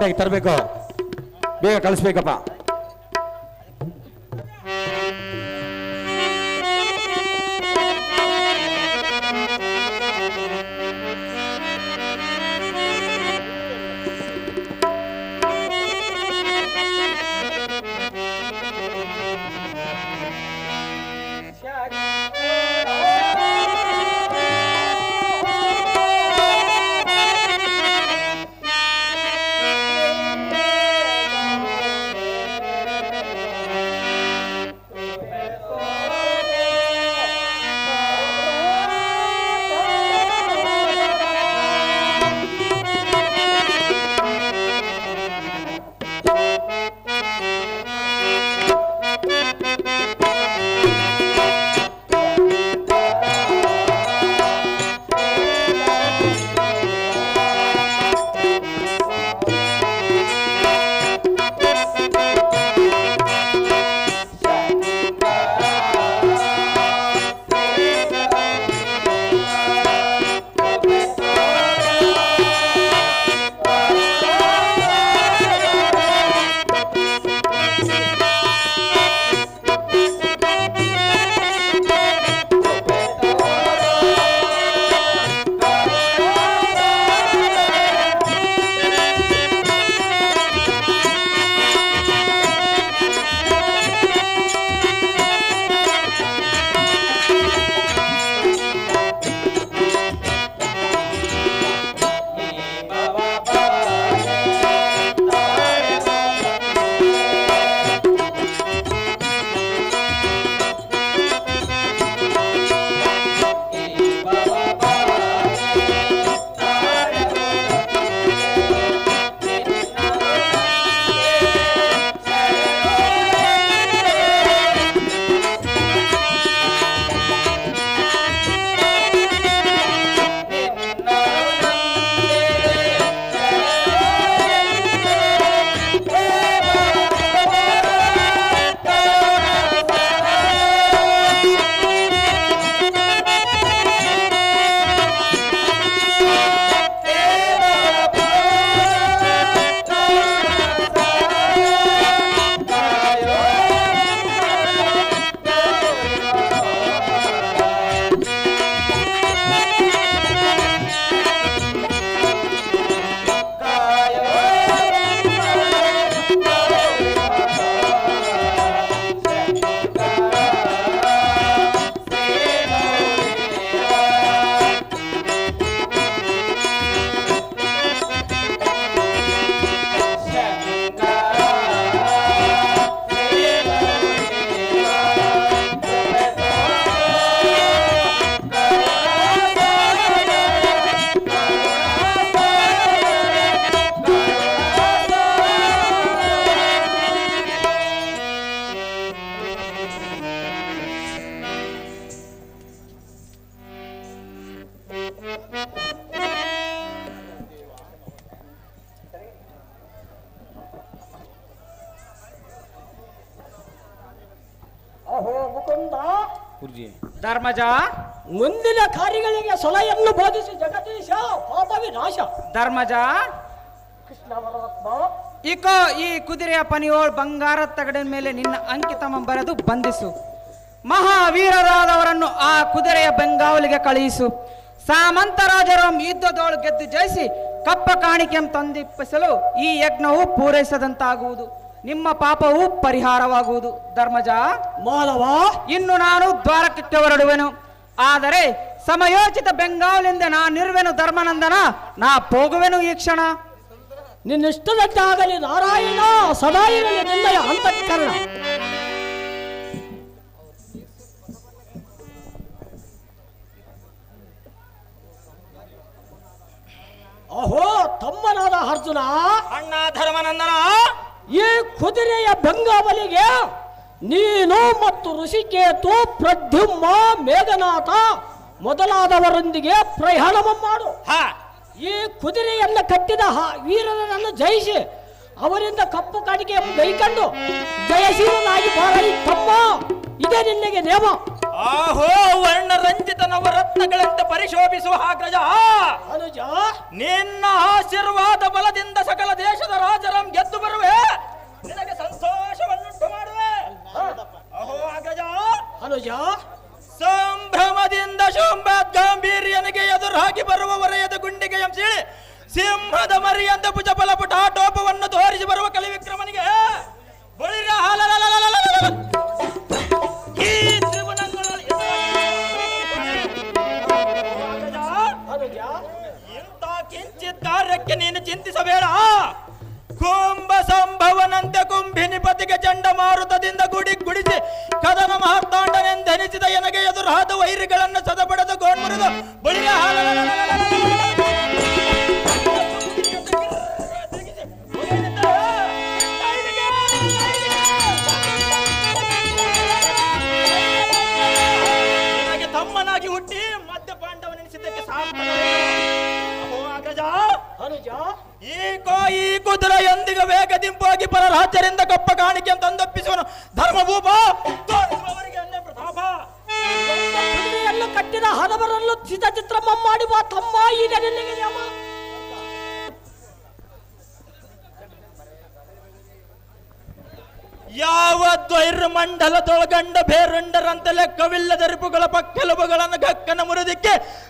ತರಬೇಕು. ಬೇಗ ಕಳಿಸ್ಬೇಕಪ್ಪ. ಧರ್ಮಜ? ಮುಂದಿನ ಕಾರ್ಯಗಳಿಗೆ ಸಲಹೆಯನ್ನು ಬೋಧಿಸಿ ಜಗದೀಶ ಪಾಪ ವಿನಾಶ ಧರ್ಮಜ? ಕೃಷ್ಣ ಪರಮಾತ್ಮ. ಇಕೋ ಈ ಕುದುರೆಯ ಪನಿಯೋಳ್ ಬಂಗಾರ ತಗಡಿನ ಮೇಲೆ ನಿನ್ನ ಅಂಕಿತಮ ಬರೆದು ಬಂಧಿಸು. ಮಹಾವೀರರಾದವರನ್ನು ಆ ಕುದುರೆಯ ಬೆಂಗಾವಲಿಗೆ ಕಳುಹಿಸು. ಸಾಮಂತರಾಜರ ಯುದ್ಧದೋಳು ಗೆದ್ದು ಜಯಿಸಿ ಕಪ್ಪ ಕಾಣಿಕೆಯನ್ನು ತಂದಿಪ್ಪಿಸಲು ಈ ಯಜ್ಞವು ಪೂರೈಸದಂತಾಗುವುದು. ನಿಮ್ಮ ಪಾಪವು ಪರಿಹಾರವಾಗುವುದು. ಧರ್ಮಜ ಮಾಧವ ಇನ್ನು ನಾನು ದ್ವಾರಕಕ್ಕೆ ಹೊರಡುವೆನು. ಆದರೆ ಸಮಯೋಚಿತ ಬೆಂಗಾವಲಿಂದ ನಾನಿರುವೆನು ಧರ್ಮನಂದನ ನಾ ಹೋಗುವೆನು ಈ ಕ್ಷಣ. ನಿನ್ನಿಷ್ಟದಂತಾಗಲಿ ನಾರಾಯಣ ಸದಾ ಇರಲಿ ನಿನ್ನಯ ಅಂತಃಕರಣ. ಅಹೋ ತಮ್ಮನಾದ ಅರ್ಜುನ. ಅಣ್ಣ ಧರ್ಮನಂದನ ಈ ಕುದುರೆಯ ಬೆಂಗಾವಲಿಗೆ ನೀನು ಮತ್ತು ಋಷಿಕೇತು ಪ್ರದ್ಯುಮ್ನ ಮೇಘನಾಥ ಮೊದಲಾದವರೊಂದಿಗೆ ಪ್ರಯಾಣ ಮಾಡು. ಹಾ. ಈ ಕುದುರೆಯನ್ನು ಕಟ್ಟಿದ ವೀರನನ್ನು ಜಯಿಸಿ ಅವರಿಂದ ಕಪ್ಪು ಕಾಣಿಕೆ ಗೈಕೊಂಡು ಜಯಶೀಲನಾಗಿ ಬಾರಲಿ ತಮ್ಮ. ಇದೇ ನಿನ್ನೆಗೆ ನೇಮ. ಆಹೋ ವರ್ಣರಂಜಿತ ನವರತ್ನಗಳಂತೆ ಪರಿಶೋಭಿಸುವ ಅಗ್ರಜ ಅನುಜ. ನಿನ್ನ ಆಶೀರ್ವಾದ ಬಲದಿಂದ ಸಕಲ ದೇಶದ ರಾಜರಂ ಗೆದ್ದು ಬರುವೆ. ನಿನಗೆ ಸಂತೋಷವನ್ನುಂಟು ಮಾಡುವೆ. ಅಹೋ ಅಗ್ರಜ ಅನುಜ. ಸಂಭ್ರಮದಿಂದ ಶುಂಭ ಗಾಂಭೀರ್ಯನಿಗೆ ಎದುರಾಗಿ ಬರುವ ವರೆಯದ ಗುಂಡಿಗೆ ಎಂಸಿ ಸಿಂಹದ ಮರಿಯಂತ ಭುಜ ಬಲಪುಟ ಟೋಪವನ್ನು ತೋರಿಸಿ ಬರುವ ಕಲಿವಿಕ್ರಮನಿಗೆ. ಈಗ ಈ ಕುದುರೆಯೊಂದಿಗೆ ವೇಗದಿಂಪಾಗಿ ಪರ ರಾಜ್ಯರಿಂದ ಕಪ್ಪ ಕಾಣಿಕೆ ಅಂತ ಧರ್ಮಭೂಪ ಎಲ್ಲ ಕಟ್ಟಿದ ಹಲವರಲ್ಲೂ ಚಿತ ಚಿತ್ರ ಮಾಡಿ ಬಾ ತಮ್ಮ ಈಗ ನಿನಗೆ ಯಮ. ಯಾವ ದ್ವೈರ್ಮಂಡಲದೊಳಗಂಡ ಬೇರಂಡರಂತಲೇ ಲೆಕ್ಕವಿಲ್ಲದ ರಿಪುಗಳ ಪಕ್ಕಲು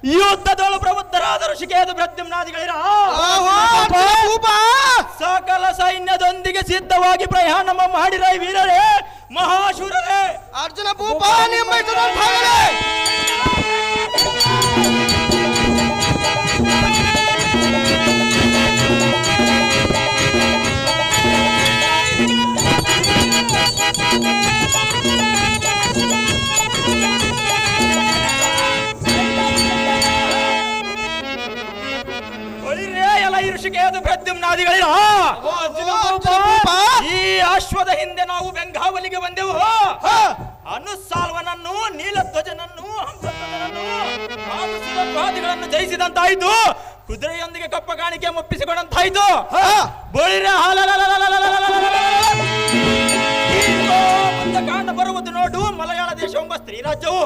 ಯುದ್ಧದೊಳ ಪ್ರಬುದ್ಧರಾದ ಋಷಿಕೇದು ಪ್ರದ್ಯುಮ್ನಾದಿಗಳಿರ ಸಕಲ ಸೈನ್ಯದೊಂದಿಗೆ ಸಿದ್ಧವಾಗಿ ಪ್ರಯಾಣ ಮಾಡಿರ ವೀರರೇ ಮಹಾಶೂರರೇ. ಅರ್ಜುನ ಭೂಪ ನಿಮ್ಮ ಋಷಿಕೇದು ಪ್ರದ್ಯುಮ್ನಾದಿಗಳಿರ ಈ ಅಶ್ವದ ಹಿಂದೆ ನಾವು ಬೆಂಗಾವಲಿಗೆ ಬಂದೆವು ಅನುಸಾಲ್ವನನ್ನು ನೀಲಧ್ವಜನನ್ನು ಹಂಸಧ್ವಜನನ್ನು ಹಾಗೂ ಸುರದ್ವಾದಿಗಳನ್ನು ಜಯಿಸಿದಂತಾಯ್ತು. ಕುದುರೆಯೊಂದಿಗೆ ಕಪ್ಪ ಕಾಣಿಕೆ ಮುಪ್ಪಿಸಿಕೊಂಡಂತಾಯ್ತು. ಬೋಳಿರ ಕಾಂಡ ಬರುವುದು ನೋಡು ಮಲಯಾಳ ದೇಶ ಸ್ತ್ರೀ ರಾಜ್ಯವು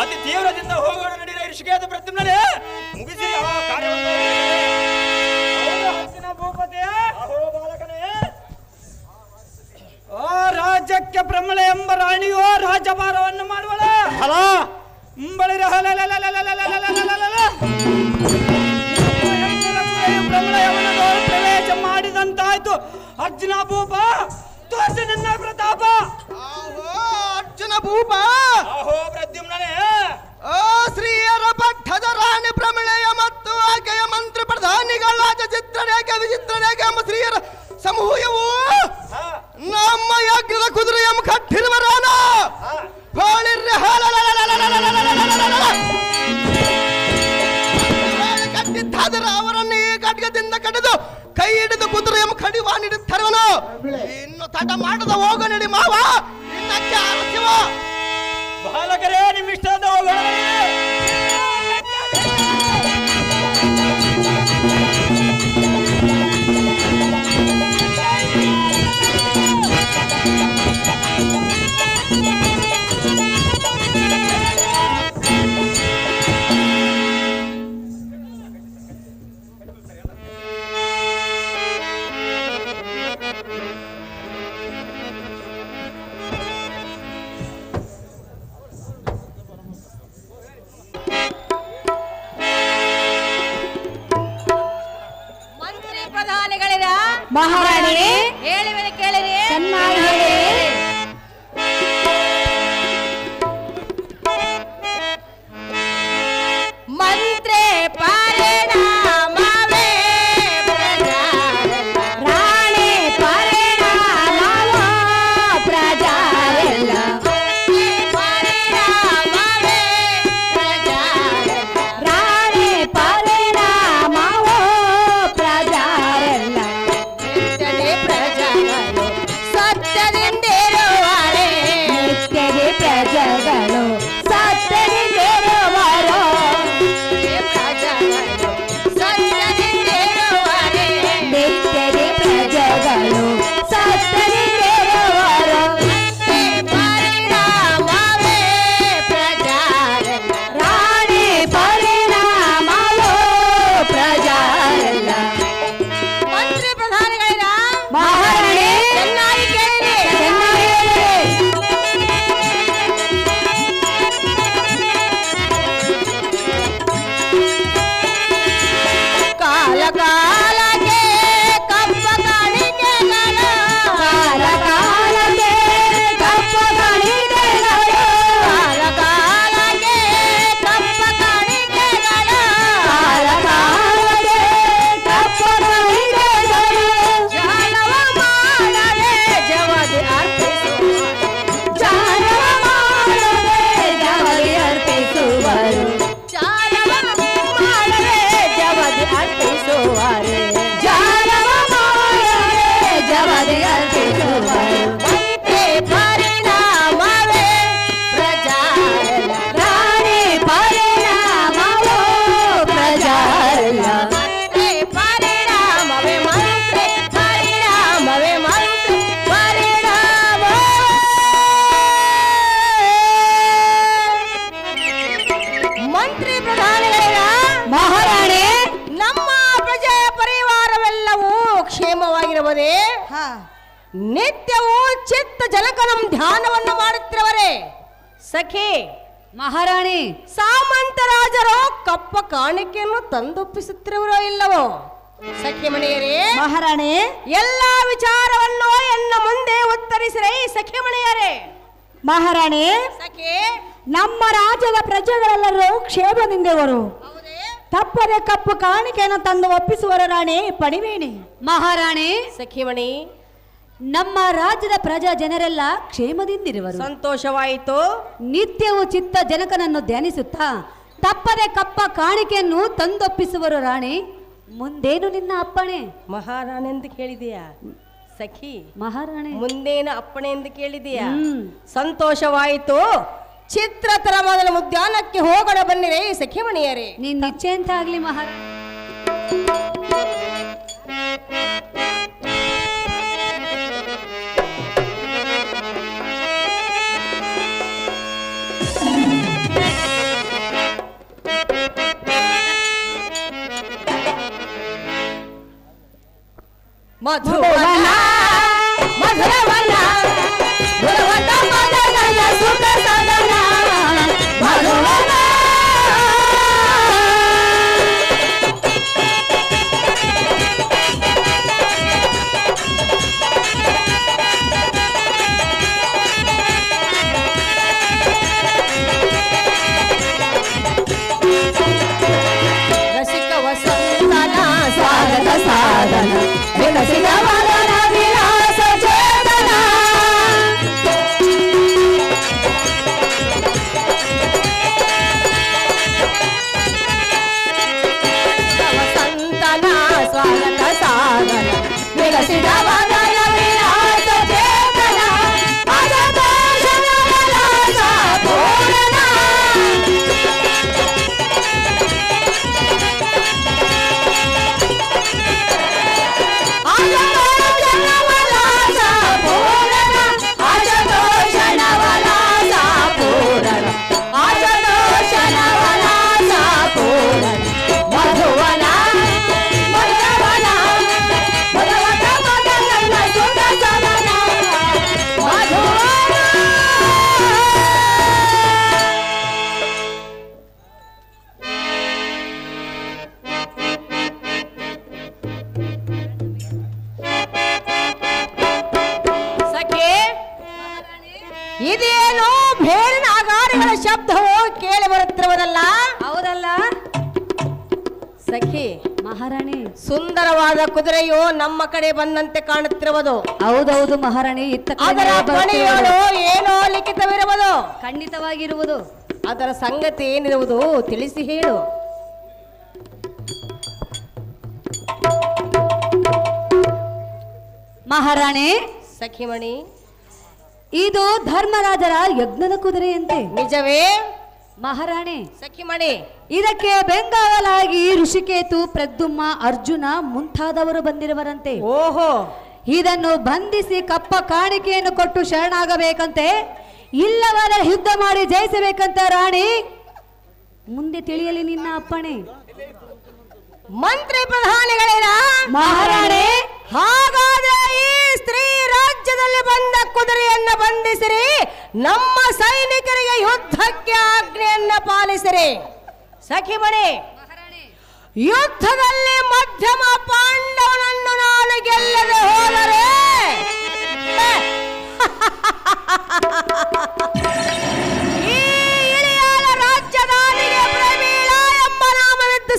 ಅತಿ ತೀವ್ರದಿಂದ ಹೋಗೋಣ ನಡೀರ ಋಷಿಕೇತ ಪ್ರತಿಮ್ನೇ ಮುಗಿಸಿ ಆ ಕಾರ್ಯವನ್ನು ರಾಜ್ಯಕ್ಕೆ ಭ್ರಮಳೆ ಎಂಬ ರಾಣಿಯೋ ರಾಜಭಾರವನ್ನು ಮಾಡುವಳ ಹಲ ಮುಂಬಳಿರ ಭ್ರಮಳೆಯವನದೋಳು ಪ್ರವೇಶ ಮಾಡಿದಂತಾಯ್ತು ಅರ್ಜುನ ಭೂಪ ತೋರಿಸಿ ನಿನ್ನ ಪ್ರತಾಪ ಅರ್ಜುನ ಭೂಪ ಅಹೋ ಪ್ರದ್ಯುಮ್ನೇ ಓ ಶ್ರೀಯರ ಪಟ್ಟದ ರಾಣಿ ಪ್ರಮಿಳೆಯ ಮತ್ತು ಆಕೆಯ ಮಂತ್ರಿ ಪ್ರಧಾನಿಗಳಾದ ಚಿತ್ರರೇಖೆ ವಿಚಿತ್ರರೇಖೆ ಎಂಬ ಸ್ತ್ರೀಯರ ಸಮೂಹವು ಮಹಾರಾಣಿ ಹೇಳಿವೆ ಕ್ಷೇಮವಾಗಿರಬಹುದೇ ನಿತ್ಯವೂ ಚಿತ್ತ ಜನಕನಂ ಧ್ಯಾನವನ್ನು ಮಾಡುತ್ತಿರುವರೆ. ಸಖಿ ಮಹಾರಾಣಿ ಸಾಮಂತರಾಜರು ಕಪ್ಪ ಕಾಣಿಕೆಯನ್ನು ತಂದೊಪ್ಪಿಸುತ್ತಿರುವರೋ ಇಲ್ಲವೋ? ಸಖಿ ಮಣಿಯರೇ ಮಹಾರಾಣಿ. ಎಲ್ಲಾ ವಿಚಾರವನ್ನು ಎನ್ನ ಮುಂದೆ ಉತ್ತರಿಸಿರೈ ಸಖಿ ಮಣಿಯರೇ ಮಹಾರಾಣಿ ಸಖಿ ನಮ್ಮ ರಾಜ್ಯದ ಪ್ರಜೆಗಳೆಲ್ಲರೂ ಕ್ಷೇಮದಿಂದವರು. ತಪ್ಪದೆ ಕಪ್ಪು ಕಾಣಿಕೆಯನ್ನು ತಂದು ಒಪ್ಪಿಸುವರ ರಾಣಿ ಪಣಿವೇಣಿ ಮಹಾರಾಣಿ. ಸಖಿವಣಿ ನಮ್ಮ ರಾಜ್ಯದ ಪ್ರಜಾ ಜನರೆಲ್ಲ ಕ್ಷೇಮದಿಂದಿರುವರು. ಸಂತೋಷವಾಯಿತು. ನಿತ್ಯವೂ ಚಿತ್ತ ಜನಕನನ್ನು ಧ್ಯಾನಿಸುತ್ತಾ ತಪ್ಪದೆ ಕಪ್ಪ ಕಾಣಿಕೆಯನ್ನು ತಂದೊಪ್ಪಿಸುವರು ರಾಣಿ. ಮುಂದೇನು ನಿನ್ನ ಅಪ್ಪಣೆ? ಮಹಾರಾಣಿ ಎಂದು ಕೇಳಿದೆಯಾ. ಸಖಿ. ಮಹಾರಾಣಿ. ಮುಂದೇನು ಅಪ್ಪಣೆ ಎಂದು ಕೇಳಿದೆಯಾ. ಸಂತೋಷವಾಯಿತು. ಚಿತ್ರತರ ಮೊದಲ ಉದ್ಯಾನಕ್ಕೆ ಹೋಗೋಣ ಬನ್ನಿರೇ ಸಖಿಮಣಿಯರೇ. ನೀನ್ ಇಚ್ಛೆ ಅಂತ ಆಗ್ಲಿ ಮಹಾರಾಜ. ಮಧುವನ ಮಧುರವನ ಮಧುರವನ ಮದನ ಸುಖ ಸದನ ಕುದುರೆಯು ನಮ್ಮ ಕಡೆ ಬಂದಂತೆ ಕಾಣುತ್ತಿರುವುದು. ಹೌದೌದು ಮಹಾರಾಣಿ ಇತ್ತ ಅದರ. ಏನೋ ಲಿಖಿತವಿರುವುದು. ಖಂಡಿತವಾಗಿರುವುದು. ಅದರ ಸಂಗತಿ ಏನಿರುವುದು ತಿಳಿಸಿ ಹೇಳು. ಮಹಾರಾಣಿ ಸಖಿಮಣಿ ಇದು ಧರ್ಮರಾಜರ ಯಜ್ಞದ ಕುದುರೆಯಂತೆ. ನಿಜವೇ? ಮಹಾರಾಣಿ ಸಖಿಮಣಿ ಇದಕ್ಕೆ ಬೆಂಗಾವಲಾಗಿ ಋಷಿಕೇತು ಪ್ರದ್ಯುಮ್ಮ ಅರ್ಜುನ ಮುಂತಾದವರು ಬಂದಿರುವರಂತೆ. ಓಹೋ. ಇದನ್ನು ಬಂಧಿಸಿ ಕಪ್ಪ ಕಾಣಿಕೆಯನ್ನು ಕೊಟ್ಟು ಶರಣಾಗಬೇಕಂತೆ. ಇಲ್ಲವರ ಯುದ್ಧ ಮಾಡಿ ಜಯಿಸಬೇಕಂತ ರಾಣಿ. ಮುಂದೆ ತಿಳಿಯಲಿ ನಿನ್ನ ಅಪ್ಪಣೆ. ಮಂತ್ರಿ ಪ್ರಧಾನಿಗಳೇನ? ಮಹಾರಾಣಿ ಹಾಗಾದ್ರೆ ಈ ಸ್ತ್ರೀ ರಾಜ್ಯದಲ್ಲಿ ಬಂದ ಕುದುರೆಯನ್ನ ಬಂಧಿಸಿರಿ, ನಮ್ಮ ಸೈನಿಕರಿಗೆ ಯುದ್ಧಕ್ಕೆ ಆಜ್ಞೆಯನ್ನ ಪಾಲಿಸಿರಿ. ಸಖಿಮಣಿ ಯುದ್ಧದಲ್ಲಿ ಮಧ್ಯಮ ಪಾಂಡವನನ್ನು ನಾನು ಗೆಲ್ಲದೆ ಹೋದರೆ?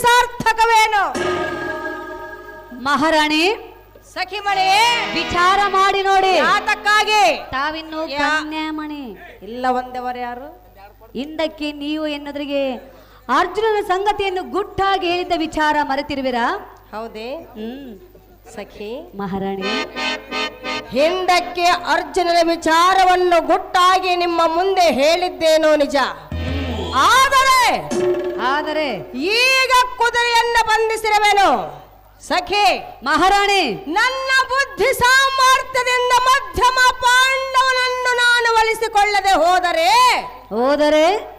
ಸಾರ್ಥಕವೇನು? ಮಹಾರಾಣಿ ಸಖಿಮಣಿ ವಿಚಾರ ಮಾಡಿ ನೋಡಿ. ಆತಕ್ಕಾಗಿ ತಾವಿನ್ನು ಕನ್ಯಾಮಣಿ. ಇಲ್ಲ ಒಂದವರು ಯಾರು? ಹಿಂದಕ್ಕೆ ನೀವು ಎನ್ನದ್ರಿಗೆ ಅರ್ಜುನನ ಸಂಗತಿಯನ್ನು ಗುಟ್ಟಾಗಿ ಹೇಳಿದ್ದ ವಿಚಾರ ಮರೆತಿರುವಿರಾ? ಹೌದೇ. ಹ್ಮ್. ಸಖಿ. ಮಹಾರಾಣಿ. ಹಿಂದಕ್ಕೆ ಅರ್ಜುನನ ವಿಚಾರವನ್ನು ಗುಟ್ಟಾಗಿ ನಿಮ್ಮ ಮುಂದೆ ಹೇಳಿದ್ದೇನೋ ನಿಜ. ಆದರೆ ಆದರೆ ಈಗ ಕುದುರೆಯನ್ನ ಬಂಧಿಸಿರುವೆನು. ಸಖಿ ಮಹಾರಾಣಿ. ನನ್ನ ಬುದ್ಧಿ ಸಾಮರ್ಥ್ಯದಿಂದ ಮಧ್ಯಮ ಪಾಂಡವನನ್ನು ನಾನು ಒಲಿಸಿಕೊಳ್ಳದೆ ಹೋದರೆ? ಹೋದರೆ?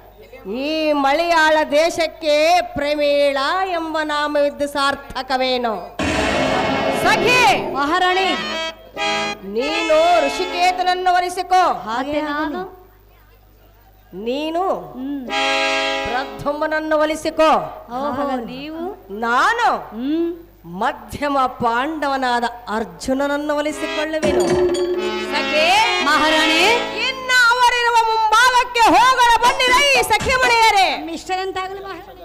ಈ ಮಲಯಾಳ ದೇಶಕ್ಕೆ ಪ್ರಮೀಳ ಎಂಬ ನಾಮವಿದ್ದು ಸಾರ್ಥಕವೇನು? ಸಖಿ! ಮಹಾರಾಣಿ. ನೀನು ಋಷಿಕೇತನನ್ನು ವರಿಸಿಕೋ ಹಾಗೆ ನಾನು. ನೀನು ಪ್ರಥಮನನ್ನು ಒಲಿಸಿಕೋ. ನೀವು? ನಾನು? ಮಧ್ಯಮ ಪಾಂಡವನಾದ ಅರ್ಜುನನನ್ನು ಒಲಿಸಿಕೊಳ್ಳುವೆನು. ಸಖಿ ಮಹಾರಾಣಿ. ಇನ್ನ ಅವರಿರುವ ಮುಂಭಾಗಕ್ಕೆ ಹೋಗಲ ಬಂದಿರ ಈ ಸಖಿ ಮಣಿಯರೇ ಮಿಸ್ಟರ್ ಅಂತಾಗಲಿ ಮಹಾರಾಣಿ.